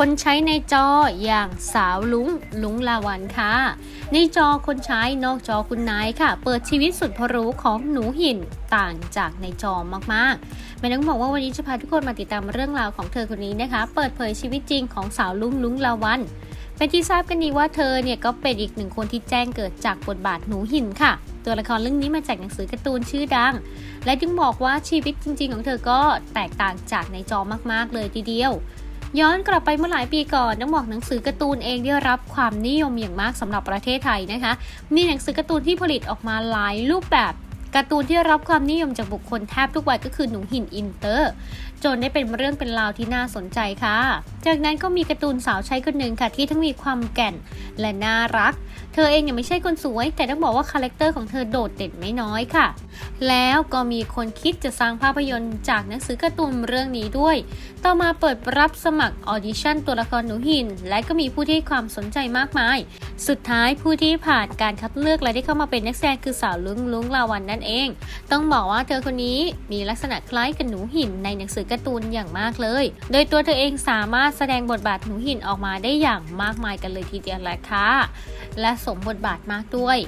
คนใช้ในจออย่างสาวลุงลุงลาวันค่ะ ในจอคนใช้นอกจอคุณนายค่ะ เปิดชีวิตสุดพรู้ของหนูหินต่างจากในจอมากๆไม่ต้องบอกว่าวันนี้จะพาทุกคนมาติดตามเรื่องราวของเธอคนนี้นะคะ เปิดเผยชีวิตจริงของสาวลุงลุงลาวันเป็นที่ทราบกันดีว่าเธอเนี่ยก็เป็นอีกหนึ่งคนที่แจ้งเกิดจากบทบาทหนูหินค่ะ ตัวละครเรื่องนี้มาจากหนังสือการ์ตูนชื่อดัง และจึงบอกว่าชีวิตจริง ๆ ของเธอก็แตกต่างจากในจอมากๆเลยทีเดียว ย้อนกลับไปเมื่อหลายปีก่อนต้องบอกหนังสือการ์ตูนเองได้รับความนิยมอย่างมากสำหรับประเทศไทยนะคะ มีหนังสือการ์ตูนที่ผลิตออกมาหลายรูปแบบ การ์ตูนที่รับความนิยมจากบุคคลแทบทุกวัยก็คือหนูหินอินเตอร์ จนได้เป็นเรื่องเป็นราวที่น่าสนใจค่ะ จากนั้นก็มีการ์ตูนสาวใช้คนหนึ่งค่ะที่ทั้งมีความแก่นและน่ารัก เธอเองเนี่ยไม่ใช่คนสวย แต่ต้องบอกว่าคาแรคเตอร์ของเธอโดดเด่นไม่น้อยค่ะ แล้วก็มีคนคิดจะสร้างภาพยนตร์จากหนังสือการ์ตูนเรื่องนี้ด้วย ต่อมาเปิดรับสมัครออดิชั่นตัวละครหนูหิน และก็มีผู้ที่ความสนใจมากมาย สุดท้ายผู้ที่ผ่านการคัดเลือกและได้เข้ามาเป็นนักแสดงคือสาวลุงลุงลาวันนั่นเองต้องบอกว่าเธอคนนี้มีลักษณะคล้ายกับหนูหินในหนังสือการ์ตูนอย่างมากเลย โดยตัวเธอเองสามารถแสดงบทบาทหนูหินออกมาได้อย่างมากมายกันเลยทีเดียวแหละค่ะ และสมบทบาทมากด้วย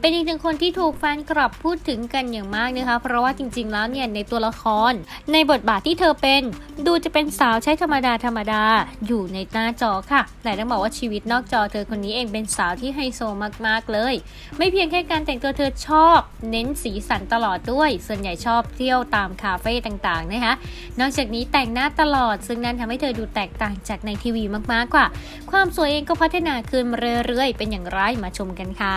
เป็นอีกหนึ่งคนที่ถูกแฟนคลับพูดถึงกันอย่างมากนะคะ เพราะว่าจริง ๆ แล้วเนี่ยในตัวละคร ในบทบาทที่เธอเป็น ดูจะเป็นสาวใช้ธรรมดาธรรมดาอยู่ในหน้าจอค่ะ แต่ต้องบอกว่าชีวิตนอกจอเธอคนนี้เองเป็นสาวที่ไฮโซมากๆเลย ไม่เพียงแค่การแต่งตัวเธอชอบ เน้นสีสันตลอดด้วย ส่วนใหญ่ชอบเที่ยวตามคาเฟ่ต่างๆนะคะนอกจากนี้แต่งหน้าตลอด ซึ่งนั่นทำให้เธอดูแตกต่างจากในทีวีมากๆกว่า ความสวยเองก็พัฒนาขึ้นเรื่อยๆเป็นอย่างไรมาชมกันค่ะ